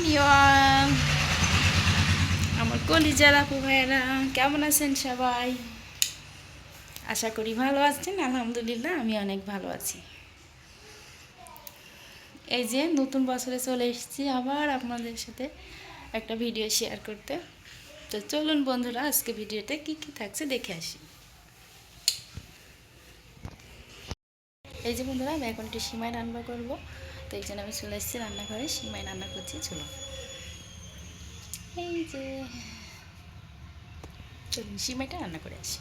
ইয়ার আমার কলিজার আপু ভাইয়েরা কেমন আছেন সবাই? আশা করি ভালো আছেন, আলহামদুলিল্লাহ, আমি অনেক ভালো আছি। এই যে নতুন বছরে চলে এসেছি, আবার আপনাদের সাথে একটা ভিডিও শেয়ার করতে। তো চলুন বন্ধুরা, আজকে ভিডিওতে কি কি থাকছে দেখে আসি। এই যে বন্ধুরা, আমি এখন একটু সিমাই রান্না করব। তো এই জন্য আমি চলে এসেছি রান্নাঘরে সিমাই রান্না করছি, চলো। এই যে, চলুন সিমাইটা রান্না করে আসি।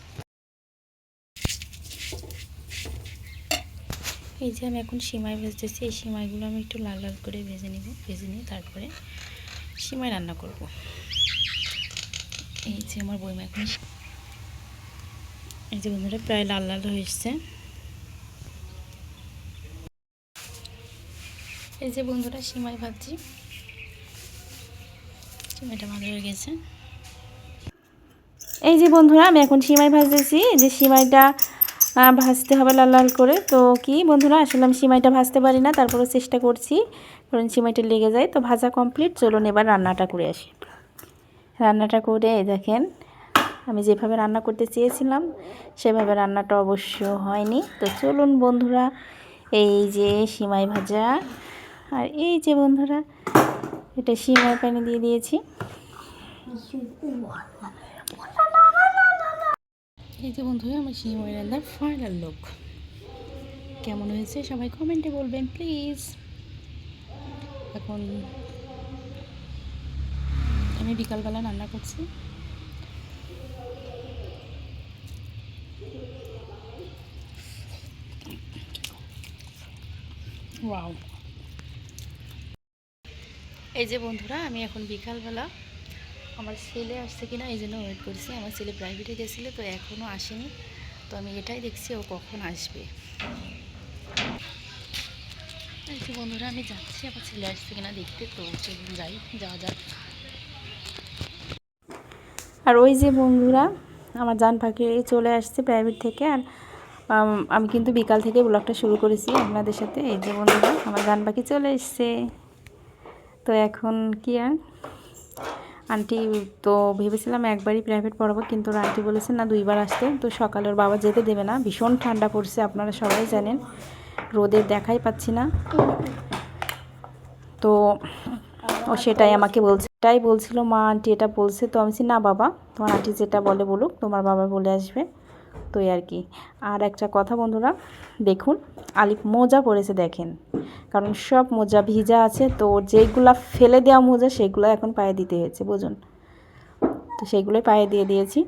এই যে আমি এখন সিমাই ভেজতেছি, এই সিমাইগুলো আমি একটু লাল লাল করে ভেজে নিব, ভেজে নিয়ে তারপরে সিমাই রান্না করব। এই যে আমার বইমা এখন, এই যে বন্ধুরা, প্রায় লাল লাল হয়ে এসছে। এই যে বন্ধুরা সিমাই ভাবছি। সিমাইটা ভালো হয়ে গেছে। এই যে বন্ধুরা, আমি এখন সিমাই ভাজতেছি। যে সিমাইটা ভাজতে হবে লাল লাল করে। তো কি বন্ধুরা, আসলে আমি সিমাইটা ভাজতে পারি না তারপরে চেষ্টা করছি। কারণ সিমাইটা লেগে যায়, তো ভাজা কমপ্লিট চলুন এবার রান্নাটা করে আসি। রান্নাটা করে দেখেন, আমি যেভাবে রান্না করতে চেয়েছিলাম, সেভাবে রান্নাটা অবশ্য হয়নি। তো চলুন বন্ধুরা, এই যে সিমাই ভাজা আর এই যে বন্ধুরা, এটা সিমাই প্যানে দিয়ে দিয়েছি। এই যে বন্ধুরা, আমার সিমাই রান্নার ফাইনাল লোক কেমন হয়েছে সবাই কমেন্টে বলবেন প্লিজ এখন আমি বিকালবেলা রান্না করছি। ওয়াও এই যে বন্ধুরা, আমি এখন বিকালবেলা আমার ছেলে আসছে কিনা এই জন্য ওয়েট করছি। আমার ছেলে প্রাইভেটে গেছিল, তো এখনও আসেনি। তো আমি এটাই দেখছি, ও কখন আসবে। এই যে বন্ধুরা, আমি যাচ্ছি, আমার ছেলে আসছে কিনা দেখতে। তো চলুন যাই, যাওয়া যাক। আর ওই যে বন্ধুরা, আমার যান পাখি চলে আসছে প্রাইভেট থেকে, আর আমি কিন্তু বিকাল থেকে ব্লগটা শুরু করেছি আপনাদের সাথে। এই যে বন্ধুরা, আমার জান পাখি চলে এসছে। তো এখন কি আর? আন্টি তো ভেবেছিলাম একবারই প্রাইভেট পড়াবো, কিন্তু আন্টি বলেছে, না, দুইবার আসতে। তো সকালে ওর বাবা যেতে দেবে না। ভীষণ ঠান্ডা পড়ছে, আপনারা সবাই জানেন। রোদের দেখাই পাচ্ছি না। তো ও সেটাই আমাকে বলছে। এটাই বলছিল, মা আন্টি এটা বলছে। তো আমি না, বাবা, তোমার আন্টি যেটা বলে বলুক, তোমার বাবা বলে আসবে। তো আর কি। আর একটা কথা বন্ধুরা, দেখুন, আলিফ মোজা পরেছে, দেখেন। কারণ সব মোজা ভিজা আছে, তো যেগুলা ফেলে দেওয়া মোজা, সেগুলো এখন পায়ে দিতে হয়েছে, বুঝুন। তো সেগুলোই পায়ে দিয়ে দিয়েছি।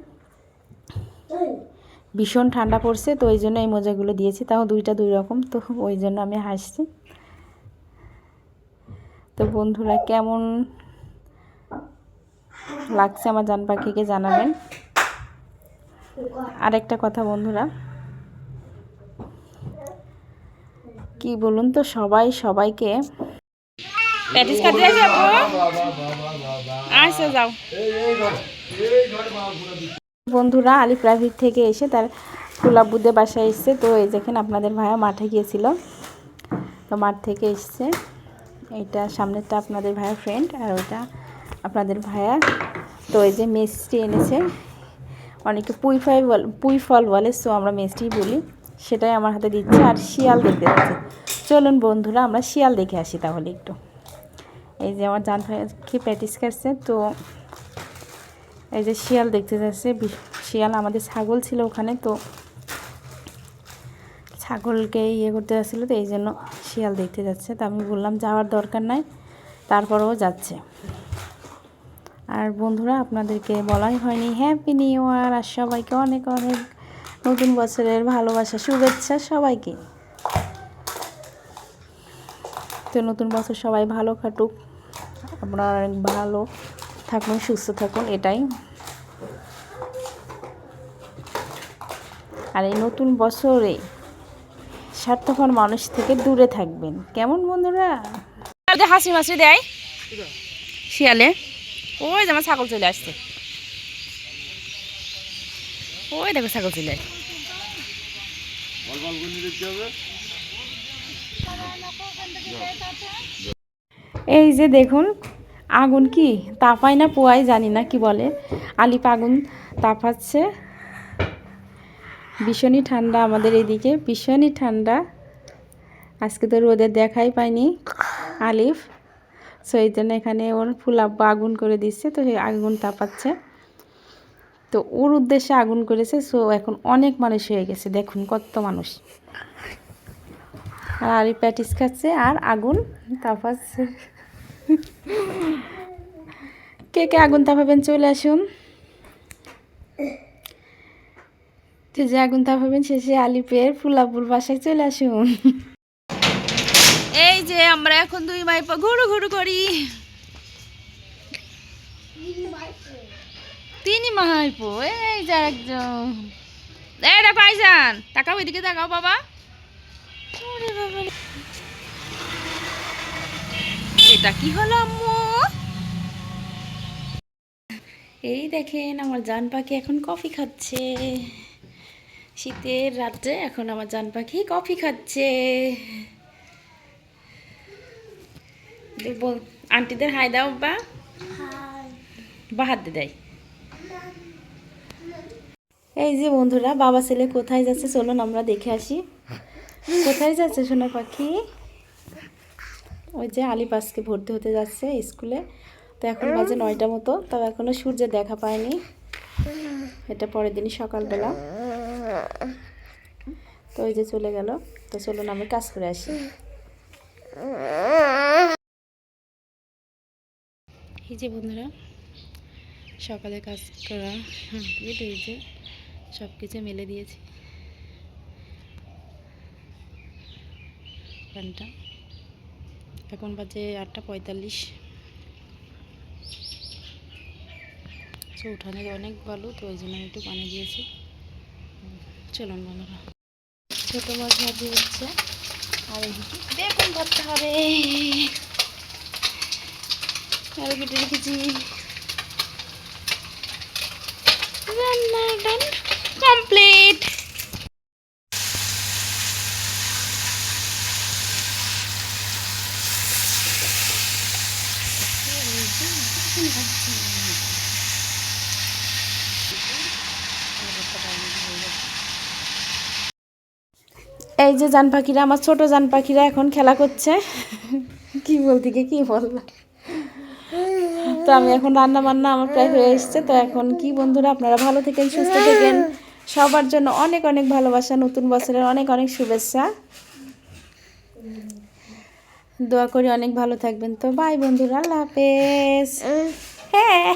ভীষণ ঠান্ডা পড়ছে, তো ওই জন্য এই মোজাগুলো দিয়েছি। তাও দুইটা দুই রকম, তো ওই জন্য আমি হাসছি। তো বন্ধুরা, কেমন লাগছে আমার জান পাখিকে জানাবেন? আরেকটা কথা বন্ধুরা। কি বলুন তো, সবাই সবাইকে। আচ্ছা যাও। বন্ধুরা, আলি প্রাইভেট থেকে এসে তার ফুলাবুদে বাসায় এসছে। তো এই দেখেন আপনাদের ভাইয়া মাঠে গিয়েছিল। তো মাঠ থেকে এসছে। এটা সামনেরটা আপনাদের ভাইয়া ফ্রেন্ড আর ওইটা আপনাদের ভাইয়া তো এই যে মিষ্টি এনেছে। অনেকে পুঁই ফল বল, পুঁই ফল বলে সো আমরা মিষ্টি বলি, সেটাই আমার হাতে দিচ্ছে, আর শিয়াল দেখতে যাচ্ছে চলুন বন্ধুরা, আমরা শিয়াল দেখে আসি তাহলে একটু। এই যে আমার জান কি প্র্যাকটিস করছে, তো এই যে শিয়াল দেখতে যাচ্ছে শিয়াল আমাদের ছাগল ছিল ওখানে, তো ছাগলকে ইয়ে করতে যাচ্ছিল, তো এই জন্য শিয়াল দেখতে যাচ্ছে। তো আমি বললাম, যাওয়ার দরকার নাই, তারপরেও যাচ্ছে। আর বন্ধুরা, আপনাদেরকে বলাই হয়নি হ্যাপি নিউ ইয়ার আর সবাইকে অনেক অনেক নতুন বছরের ভালোবাসা, শুভেচ্ছা সবাইকে। তো নতুন বছর সবাই ভালো কাটুক, আপনারা অনেক ভালো থাকুন, সুস্থ থাকুন, এটাই। আর এই নতুন বছরে স্বার্থপর মানুষ থেকে দূরে থাকবেন। কেমন বন্ধুরা? হাসি মাসি দেয়, শিয়ালে। ওই যে আমার ছাগল চলে আসছে। ওই দেখো ছাগল চলে আসছে। এই যে দেখুন আগুন কি? তাপায় না পোয়াই জানি না কি বলে। আলিপ আগুন তাপাচ্ছে। ভীষণই ঠান্ডা আমাদের এদিকে ভীষণই ঠান্ডা। আজকে তো রোদের দেখাই পাইনি আলিফ। সো এই জন্য এখানে ওর ফুলাব্বা আগুন করে দিচ্ছে, তো সেই আগুন তাপাচ্ছে। তো ওর উদ্দেশ্যে আগুন করেছে সো এখন অনেক মানুষ হয়ে গেছে, দেখুন কত মানুষ। আর আলিফ প্যাটিস খাচ্ছে, আর আগুন তাপাচ্ছে। কে কে আগুন তাপাবেন চলে আসুন। যে আগুন তাপাবেন শেষে আলিপের ফুলাপুর বাসায় চলে আসুন। এই যে আমরা এখন দুই মাইপা ঘুরু ঘুরু করি। তিনি মাহাইপো এই যে একজন এই রে পাইজান তাকাও এদিকে তাকাও বাবা। এটা কি হলো আম্মু? এই দেখেন, আমার জান পাখি এখন কফি খাচ্ছে। শীতের রাত্রে এখন আমার জান পাখি কফি খাচ্ছে। আন্টিদের হাই দাও বা? বা হাত দেয় এই যে বন্ধুরা বাবা ছেলে কোথায় যাচ্ছে চলুন আমরা দেখে আসি। কোথায় যাচ্ছে সোনা পাখি? ওই যে আলিপাসকে ভর্তি হতে যাচ্ছে স্কুলে। তো এখন বাজে নয়টা মতো তবে এখনও সূর্যের দেখা পায়নি। এটা পরের দিনই সকালবেলা। তো ওই যে চলে গেল তো চলুন আমি কাজ করে আসি। এই যে বন্ধুরা সকালে কাজ করা কমপ্লিট এই যে সব কিছু মেলে দিয়েছি। ফ্যানটা এখন বাজে আটটা পঁয়তাল্লিশ। তো উঠানে অনেক ভালো, তো ওই জন্য একটু পানি দিয়েছি। চলুন বন্ধুরা। ছোটো মাছ ভাজি হচ্ছে। আর এদিকে বেগুন ভরতে হবে। কেটে রেখেছি। কমপ্লিট এই যে জান পাখিরা, আমার ছোট জান পাখিরা এখন খেলা করছে। কি বলতে কি বললাম তো আমি এখন রান্না বান্না আমার প্রায় হয়ে এসছে। তো এখন কি বন্ধুরা আপনারা ভালো থেকেন সুস্থ থাকেন। সবার জন্য অনেক অনেক ভালোবাসা নতুন বছরের অনেক অনেক শুভেচ্ছা। দোয়া করি অনেক ভালো থাকবেন। তো বাই বন্ধুরা আল্লাহ হাফেজ। হ্যাঁ।